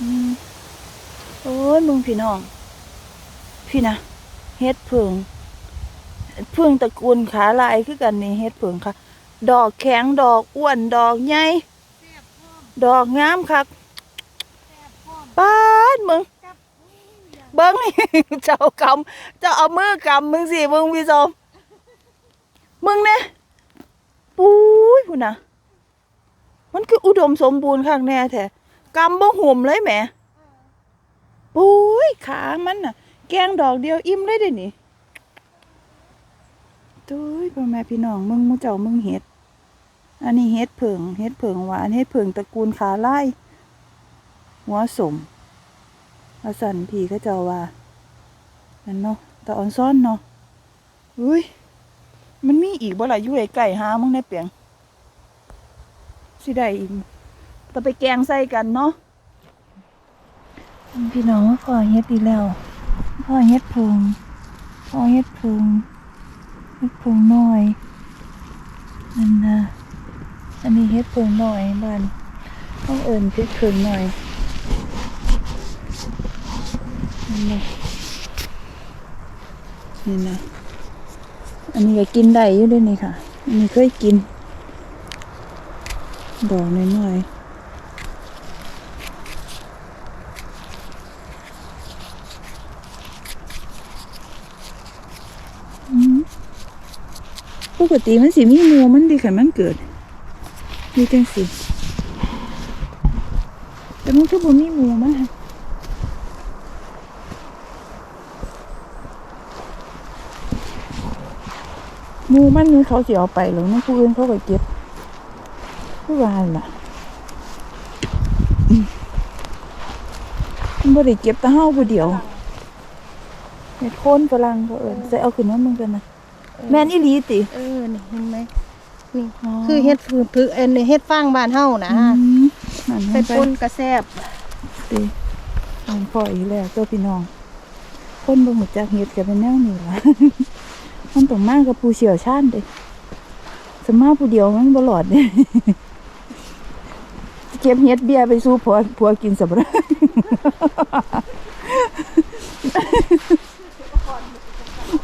อืมโอ้ยมึงพี่น้อง พี่นะเฮ็ดเพิงเพิงตระกูลขาลายคือกันนี่เฮ็ดเพิงค่ะ ดอกแข็งดอกอ้วนดอกใหญ่ดอกงามคักป้าดมึงเบิ้งนี่เจ้ากำเจ้าเอามือกำมึงสิมึงพี่ชมมึงเนี่ยปุ้ยพุ่นนะมันคืออุดมสมบูรณ์ข้างแน่แท้ กำบ่ห่มเลยแหมปุ้ยขามันน่ะ แกงดอกเดียวอิ่มเลยเด้นี่ตุ้ยพ่อแม่พี่น้องมึงมึงเจ้ามึงเห็ด อันนี้เห็ดเผิงเห็ดเผิงหวานเห็ดเผิงตระกูลขาไล่หัวสมอาสันผีก็เจ้าว่านั่นเนาะแต่อ่อนซ่อนเนาะอุ้ยมันมีอีกบ่ล่ะอยู่ไกลๆหามึงในเปียงสิได้อีก ต้องไปแกงใส่กันเนาะพี่น้องพ่อเฮ็ดดีแล้ว พ่อเฮ็ดพิงพ่อเฮ็ดพิงเฮ็ดพิงน้อยนั่นนะอันนี้เฮ็ดพิงน้อยบ้านต้องเอิญเฮ็ดพิงน้อยนี่นะนี่นะอันนี้ก็กินได้อยู่ด้วยนี่ค่ะอันนี้เคยกินดอกน้อยๆอืมป กติมันสิมีหมูมันดีขันมันเกิดมีจังสิแต่มันก็บ่มีมูมันค่ะหมูมันนี่เขาเสิเอาไปหรือมันผู้อื่นเขาก็เก็บผู้วานล่ะมันบ่ได้เก็บต่เฮาผู้เดียวเห็ดโคนฝรั่งเขาเอิ้นใส่เอาขึ้นมามึงกันนะ แม่นอีหลีติเออนี่เห็นไหมนี่คือเฮ็ดผืนผือเอ็นเฮ็ดฟางบ้านเฮานะอืมนั่นไปให้ปนกระแซบติทางพ่ออีกแล้วตัวพี่น้อง คนบ่ฮู้จักเฮ็ดก็เป็นแนวนี้ล่ะมันต้องมากับผู้เชี่ยวชาญเด้สมาผู้เดียวมันบ่รอดเด้เก็บเฮ็ดเบียร์ไปสู่ผัวผัวกินสับปะรด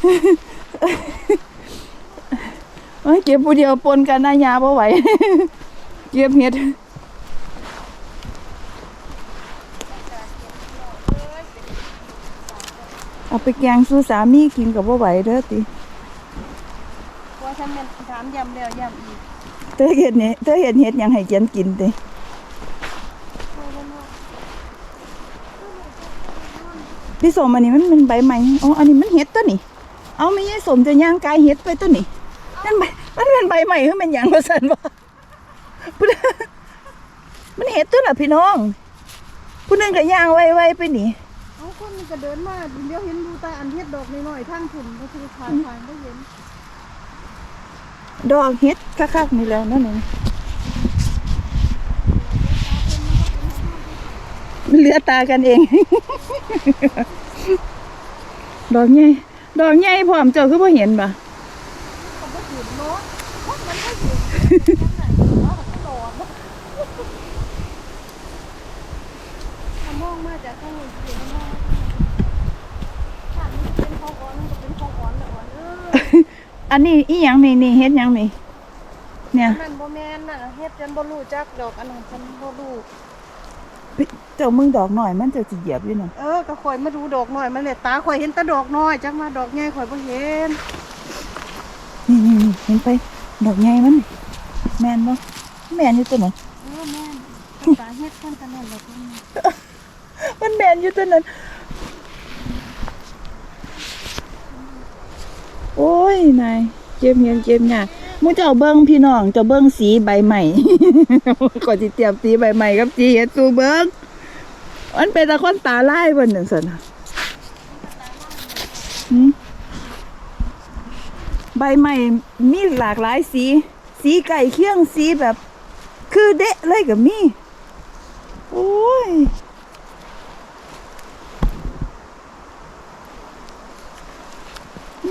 โอ้ย เก็บผู้เดียวปนกันนายาบ่ไหว เก็บเฮ็ดเอาไปแกงสู้สามีกินกับบ่ไหวเด้อติว่าฉันแม่นถามย้ำแล้วย้ำอีกเธอเห็ดนี่เธอเห็ดเห็ดหยังให้เจียนกินติพี่สมอันนี้มันเป็นใบใหม่อ๋ออันนี้มันเห็ดตัวนี่ เอาไม่ใช่สมจะย่างกายเห็ดไปตัวนี่ นั่นใบมันเป็นใบใหม่คือมันหยังว่าซั่นบ่พุ่นมันเห็ดตัวน่ะพี่น้อง ผู้หนึงก็ย่างไว้ๆไปนี่เอาคนมันก็เดินมาเดี๋ยวเห็นดูแต่อันเฮ็ดดอกน้อยๆทางถุนก็คือผ่านผ่านก็เห็นดอกเห็ดคักๆนี่แล้วนั่นนี่มันเหลือตากันเอง ดอกใหญ่ ดอกใหญ่พร้อมเจ้าคือบ่เห็นบ่ ก็บ่ถึงเนาะเพราะ มันก็ถึงว่ามันหลอนถ้ามองมาจากข้างบนเสียงมองถ้ามันเป็นของอ่อนมันก็เป็นของอ่อนแล้วอ่อนเอออันนี้อีหยังนี่นี่เฮ็ดหยังนี่เนี่ยนั่นบ่แม่นน่ะเฮ็ดจนบ่รู้จักดอกอันนั้นฉันบ่รู้เจ้ามึงดอกหน่อยมันเจะสิเหยียบอยู่นั่นเออก็ข่อยมาดูดอกน้อยมันเลยตาข่อยเห็นแต่ดอกน้อยจักมาดอกใหญ่ข่อยบ่เห็นนี่นี่นี่เห็นไป ดอกใหญ่มันนี่แม่นบ่แม่นอยู่ตัวนั้นเออแม่นตาเฮ็ดกันกันนั่นแหละคุณมันแม่นอยู่ตัวนั้นโอ้ยนายเก็บเงินเก็บหยากมูเจ้าเบิ้งพี่น้องเจ้าเบิ้งสีใบใหม่ ก่อนสิเตรียมสีใบใหม่กับสีเฮ็ดสูเบิ้งมันเป็นตะคอนตาลายเบิ่นจังซั่นน่ะหืม ใบใหม่มีหลากหลายสี สีไก่เคียงสีแบบ คือเดะเลยกับมีโอ้ย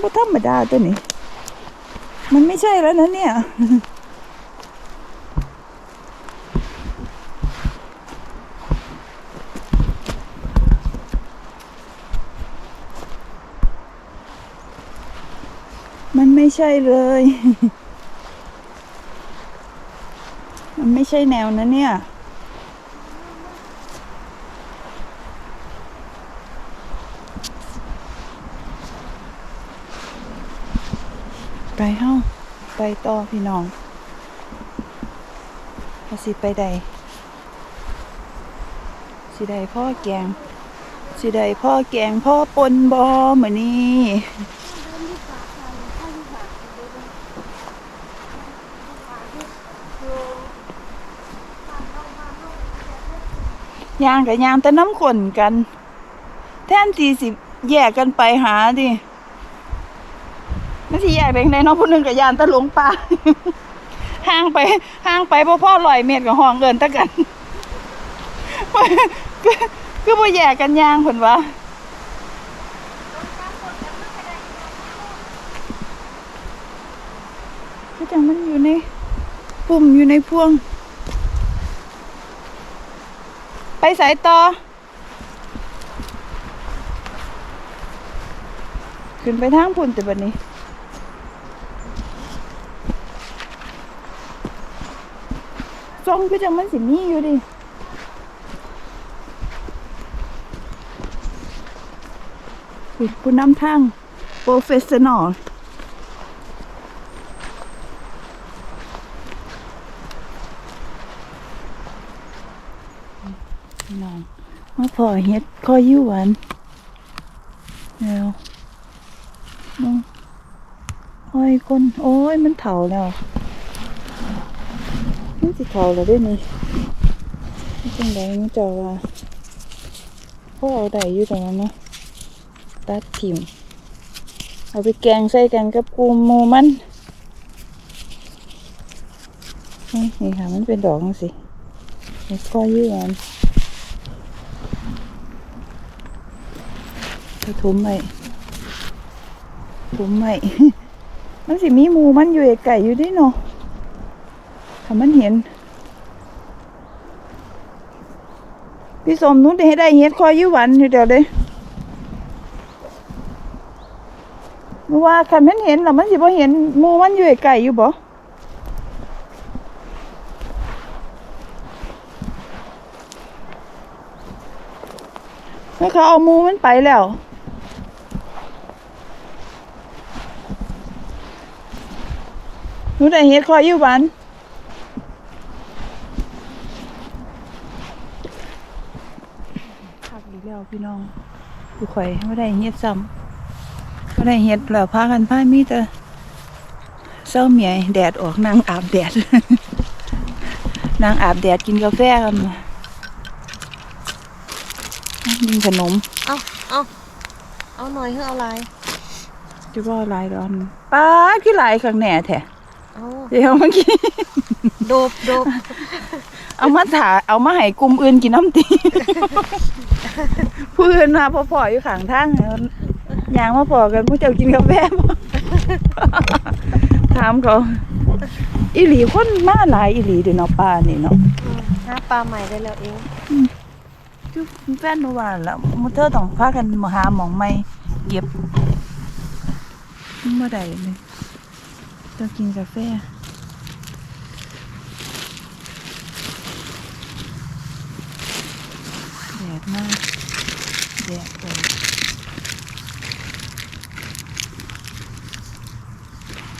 บ่ธรรมดาตัวนี้ มันไม่ใช่แล้วนะเนี่ย อ มันไม่ ใช่เลย มันไม่ใช่แนวนะเนี่ย ไปเฮ้าไปต่อพี่น้องาสิไปใดสิใดพ่อแกงสิใดพ่อแกงพ่อปนบอเหมือนนี่ ยางกับยางแต่น้ำขนกัน แท่นสี่สิบแยกกันไปหาดิไม่ใช่แยกแบ่งในน้องผู้หนึ่งกับยานตะหลงป่าห่างไปห่างไปพ่อพ่อลอยเมตรกับห้องเกินตะกันคือคือบ่แยกกันยางเพิ่นว่าก็จังมันอยู่ในปุ่มอยู่ในพวง ไปสายต่อ ขึ้นไปทางพุ่นแต่บัดนี้จงก็จังมันสิมีอยู่ดิผู้ผู้นำทางโปรเฟสชั่นอล น้องมาพอเฮ็ดข้อยิ้วหวานแล้วน้องห้อยคนโอ้ยมันเถาแล้วมันสิเถาแล้วด้วยนี่จังไดมันจะว่าพ่อเอาได้อยู่ตรงนั้นเนาะตัดถิ่มเอาไปแกงใส่กันกับกูหมูมันนี่ค่ะมันเป็นดอกสิข้อยืดอัน ไปทุมไว้ทุมไว้มันสิมีหมูมันอยู่ไก่อยู่ดิเนาะถ้ามันเห็น พี่สมนุ้นได้ให้ได้เฮ็ดข้อยืดหวันอยู่เดี๋ยวเลยเพราะว่าคันมันเห็นแล้วมันสิบ่เห็นมูมันอยู่ไกลๆอยู่บ่แล้วเขาเอามูมันไปแล้ว นูได้เฮ็ดคอยอยู่บ้านพักอีกแล้วพี่น้องกูข่อยไม่ได้เฮ็ดซ้ำก็ได้เฮ็ดแล้วพากันพามีแต่เศร้าเมียแดดออกนางอาบแดดนางอาบแดดกินกาแฟกันมากินขนม เอาเอาเอาหน่อยเพื่อเอาลายจะว่าหลายร้อนป้าดคือหลายข้างแหน่แท้ เอาเดี๋ยวเมื่อกี้โดบโดบเอามาถาเอามาให้กลุ่มอื่นกินน้ำตีผู้อื่นมาพอๆอยู่ข้างทางยางมาพอกันผู้เจ้ากินกาแฟบ่ถามเขาอีหลีคนมาหลายอีหลีเดี๋ยวเนาะป้านี่เนาะหาปลาใหม่ได้แล้วเองคือแฟนหนูว่าแล้วมุเธอต้องพากันมาหาหมองไม่เก็บเมื่อใดเลย ต้องกินกาแฟแดดมากแดดเลย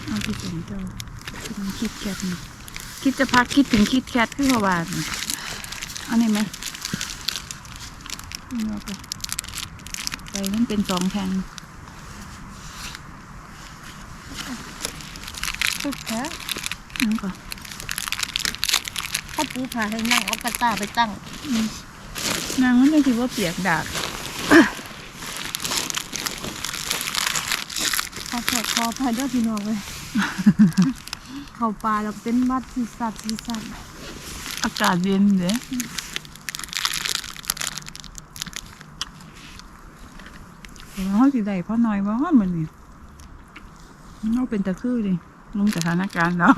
เอาที่สนเจ้าคิดถึงคิดแคทนี่คิดจะพักคิดถึงคิดแคทขึ้นมาบ้านนี่เอานี่ไหมเอาไปไปมันเป็นสองแผ่น สุดแท้นั่นก่อนถ้าปูผ่าให้นั่งเอากระตาไปตั้งนางมันไม่คิดว่าเปียกดากขอโทษขออภัยด้วยพี่น้องเลย เข้าปลาแล้วเป็นบัดสีสัตว์สีสัตว์อากาศเย็นเด้แต่ว่าเขาสิได้เพราะน้อยว่ามันนี่เราเป็นตะคือดิ ลงสถานการณ์แล้ว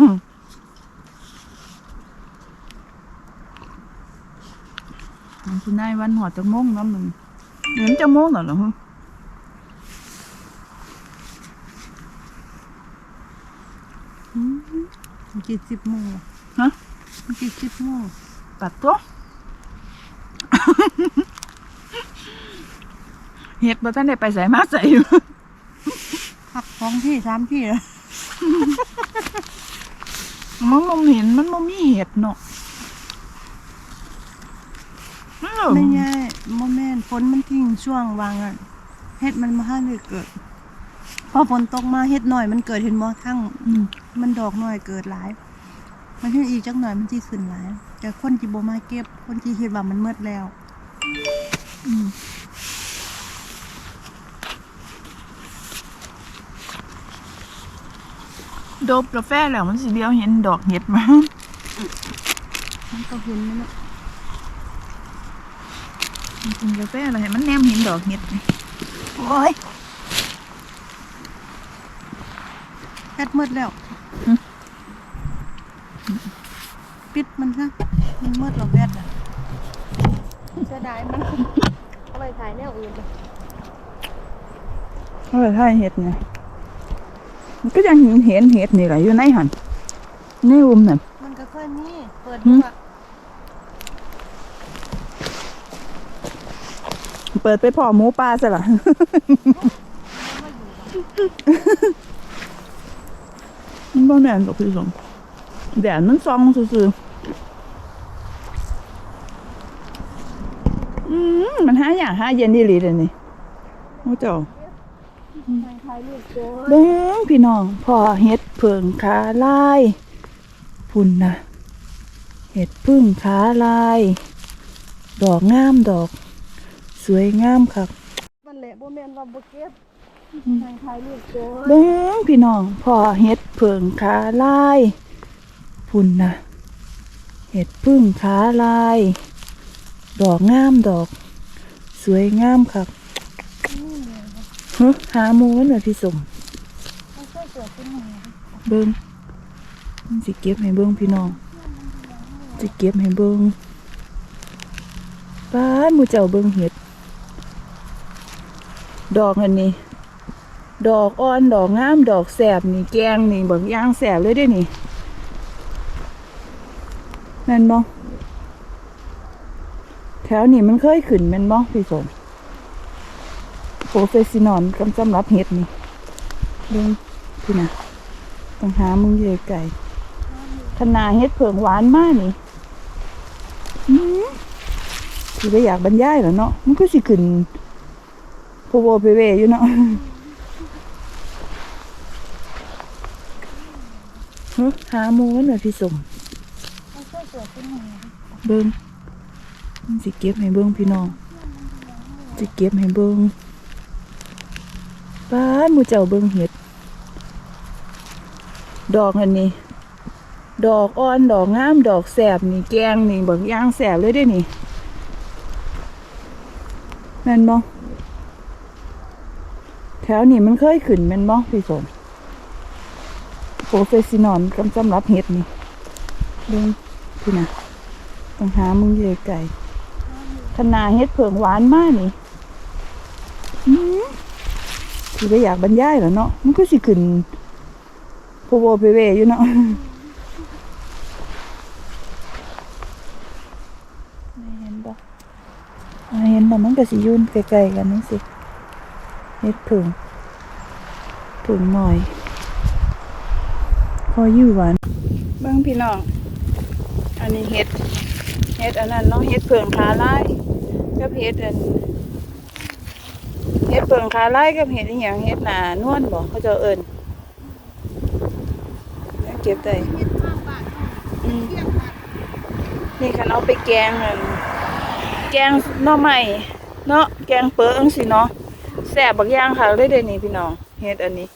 มันคุณนายวันหอดจะโมงแล้วมึงเห็นจะโมงเหรอเหรอฮะกี่สิบโมงฮะมันกี่สิบโมงตัดตัวเฮ็ดบ่ทันได้ไปใส่มาใส่อยู่พักสองที่สามที่แล้ว มันมองเห็นมันบ่มีเห็ดเนาะเออไม่ใช่โมแมนฝนมันทิ้งช่วงวางอะเฮ็ดมันมาห้าเลยเกิด พอฝนตกมาเฮ็ดหน่อยมันเกิดเห็นบ่ทั้งอืมมันดอกหน่อยเกิดหลาย มันที่อีกจักหน่อยมันที่ขึ้นหลาย แต่คนที่บ่มาเก็บ คนที่เห็นว่ามันมืดแล้ว อืม ดบกาแฟแล้วมันสิเดียวเห็นดอกเห็ดมามันก็เห็นนั่นแหละกินกาแฟอะไรมันแนมเห็นดอกเห็ดนี่โอ้ยแพทมืดแล้วหึปิดมันซะมันมืดหรอกแพทอะเสียดายมันเอาไปถ่ายแนวอื่นเลยเออถ้าเห็ดไงมัน ก็ยังเห็นเห็นเห็ดนี่แหละอยู่ในหันในอุ้มน่ะมันก็เคยมีเปิดหึดูอะเปิดไปพอหมูปลาซะละมันบ่แม่นดอกพี่สมแดดมันซองซื่อๆอืมมันหาอย่างหาเย็นดีหลีเลยนี่โอ้เจ้าถ่ายรูปโจ้ เบ้งพี่น้องพอเห็ดเผิงขาลายพุ่นนะเห็ดพึ่งขาลาย ดอกงามดอก สวยงามครับมันแหละบ่แม่นว่าบ่เก็บถ่ายถ่ายรูปโจ้เบ้งพี่น้องพอเห็ดเผิงขาลายพุ่นนะเห็ดพึ่งขาลาย ดอกงามดอก สวยงามครับเฮ้ หาหมูหน่อยพี่สมเบิ้งสิเก็บให้เบิ้งพี่น้องสิเก็บให้เบิ้งป้านหมูเจ้าเบิ้งเห็ด ดอกอันนี้ ดอกอ่อนดอกงามดอกแสบนี่แกงนี่เบิ่งย่างแสบเลยเด้นี่แม่นบ่แถวนี้มันเคยขึ้นแม่นบ่พี่สม โปรเฟสซินอนกำสำรับเห็ดนี่เบิ่งพี่นะต้องหามึงเยไก่ขนาเฮ็ดเผิงหวานมากนี่อืมสิไปอยากบรรยายเหรอเนาะมันก็สิขึ้นโพโวเพเวอยู่เนาะฮ้ยหาหมูมันหน่อยพี่สมเบิ้งสิเก็บให้เบิ้งพี่น้องสิเก็บให้เบิ้ง ป้านมูเจ้าเบิ้งเห็ด ดอกอันนี้ ดอกอ่อนดอกงาม ดอกแสบนี่แกงนี่บิ่งย่างแสบเลยเด้นี่แม่นบ่แถวนี้มันเคยขึ้นแม่นบ่พี่สมโปรเฟสซินอนกำสำหรับเห็ดนี่เบิ่งพี่นะต้องหามึงเยไก่ขนาเห็ดเผิงหวานมากนี่อืม สิไปอยากบรรยายเหรอเนาะมันก็สิขึ้นโพโวเพเวอยู่เนาะไม่เห็นบ่ไม่เห็นบ่มันก็สิยุ่นไกลๆกันนี่สิเฮ็ดผึ่งผึ่งหน่อยพออยู่หวานเบิ่งพี่น้องอันนี้เฮ็ดเฮ็ดอันนั้นเนาะเฮ็ดเผิงขาลายกับเฮ็ดอัน เฮ็ดเผิงขาไลายกับเฮ็ดอีหยังเฮ็ดหนานวลบ่เขาจะเอิ้นแล้วเก็บได้เฮ็ดข้างบ้านอืมเที่ยงบ้านนี่คันเอาไปแกงแกงน่อไม้เนาะแกงเปิ้งสิเนาะแซ่บบักอย่างค่ะเลยเด้นี่พี่น้องเฮ็ดอันนี้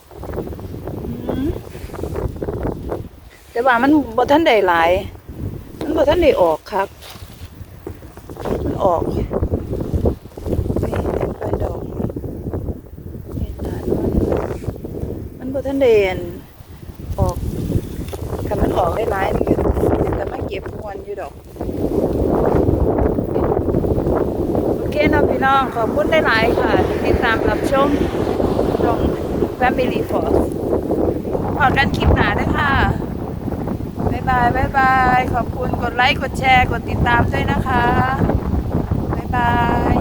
แต่ว่ามันบ่ทันได้หลาย มันบ่ทันได้ออกครับมันออกนี่เป็นไปดอกเฮ็ดหน้ามันมัน บ่ทันได้อันออกถ้ามันออกได้ร้ายนี่ก็จะมาเก็บมวนอยู่ดอก โอเคเนาะพี่น้อง ขอบคุณได้หลายค่ะที่ติดตามรับชมช่อง Family Force พอกันคลิปหนาด้วยค่ะายบ๊ายบาย ขอบคุณกดไลค์ กดแชร์ กดติดตามด้วยนะคะบายบาย